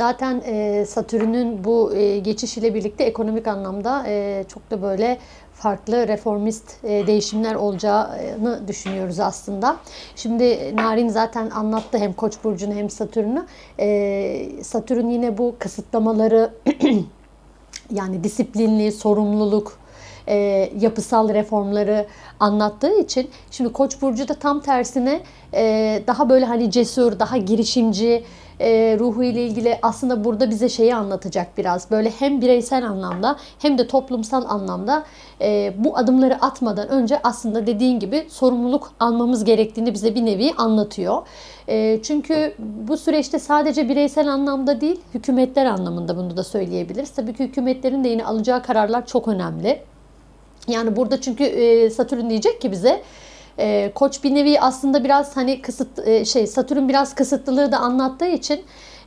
zaten e, Satürn'ün bu e, geçiş ile birlikte ekonomik anlamda e, çok da böyle farklı reformist e, değişimler olacağını düşünüyoruz aslında. Şimdi Narin zaten anlattı hem Koç burcunu hem Satürn'ü. E, Satürn yine bu kısıtlamaları yani disiplinli, sorumluluk, e, yapısal reformları anlattığı için şimdi Koç burcu da tam tersine e, daha böyle hani cesur, daha girişimci e, ruhu ile ilgili aslında burada bize şeyi anlatacak biraz. Böyle hem bireysel anlamda hem de toplumsal anlamda e, bu adımları atmadan önce aslında dediğin gibi sorumluluk almamız gerektiğini bize bir nevi anlatıyor. E, çünkü bu süreçte sadece bireysel anlamda değil, hükümetler anlamında bunu da söyleyebiliriz. Tabii ki hükümetlerin de yine alacağı kararlar çok önemli. Yani burada çünkü e, Satürn diyecek ki bize e, Koç bir nevi aslında biraz hani kısıt e, şey Satürn biraz kısıtlılığı da anlattığı için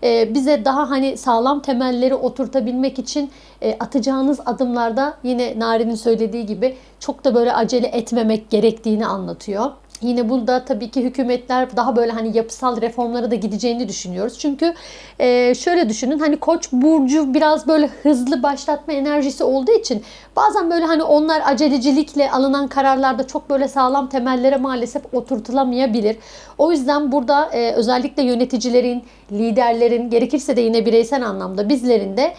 e, bize daha hani sağlam temelleri oturtabilmek için e, atacağınız adımlarda yine Nari'nin söylediği gibi çok da böyle acele etmemek gerektiğini anlatıyor. Yine burada tabii ki hükümetler daha böyle hani yapısal reformlara da gideceğini düşünüyoruz. Çünkü e, şöyle düşünün hani Koç burcu biraz böyle hızlı başlatma enerjisi olduğu için bazen böyle hani onlar acelecilikle alınan kararlarda çok böyle sağlam temellere maalesef oturtulamayabilir. O yüzden burada e, özellikle yöneticilerin, liderlerin gerekirse de yine bireysel anlamda bizlerin de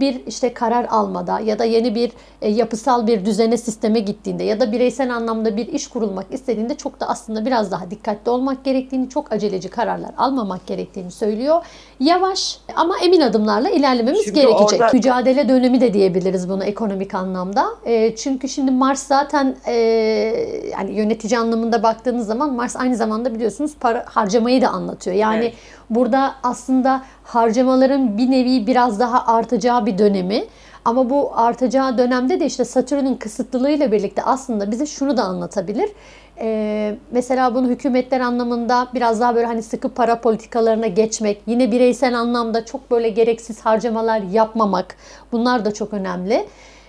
bir işte karar almada ya da yeni bir e, yapısal bir düzene sisteme gittiğinde ya da bireysel anlamda bir iş kurulmak istediğinde çok da aslında biraz daha dikkatli olmak gerektiğini, çok aceleci kararlar almamak gerektiğini söylüyor. Yavaş ama emin adımlarla ilerlememiz Çünkü gerekecek. orada- Mücadele dönemi de diyebiliriz bunu ekonomik anlamda. E, çünkü şimdi Mars zaten e, yani yönetici anlamında baktığınız zaman Mars aynı zamanda biliyorsunuz para harcamayı da anlatıyor. Yani Evet. burada aslında harcamaların bir nevi biraz daha artacağı bir dönemi. Ama bu artacağı dönemde de işte Satürn'ün kısıtlılığıyla birlikte aslında bize şunu da anlatabilir. Ee, mesela bunu hükümetler anlamında biraz daha böyle hani sıkı para politikalarına geçmek, yine bireysel anlamda çok böyle gereksiz harcamalar yapmamak bunlar da çok önemli.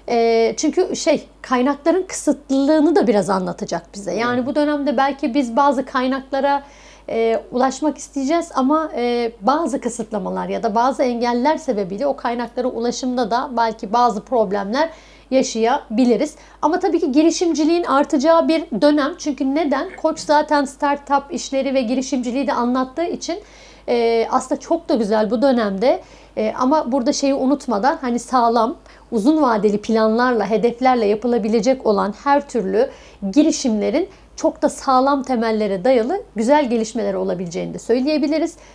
Ee, çünkü şey kaynakların kısıtlılığını da biraz anlatacak bize. Yani bu dönemde belki biz bazı kaynaklara e, ulaşmak isteyeceğiz ama e, bazı kısıtlamalar ya da bazı engeller sebebiyle o kaynaklara ulaşımda da belki bazı problemler yaşayabiliriz. Ama tabii ki girişimciliğin artacağı bir dönem. Çünkü neden? Koç zaten startup işleri ve girişimciliği de anlattığı için e, aslında çok da güzel bu dönemde. E, ama burada şeyi unutmadan hani sağlam, uzun vadeli planlarla, hedeflerle yapılabilecek olan her türlü girişimlerin çok da sağlam temellere dayalı güzel gelişmeler olabileceğini de söyleyebiliriz.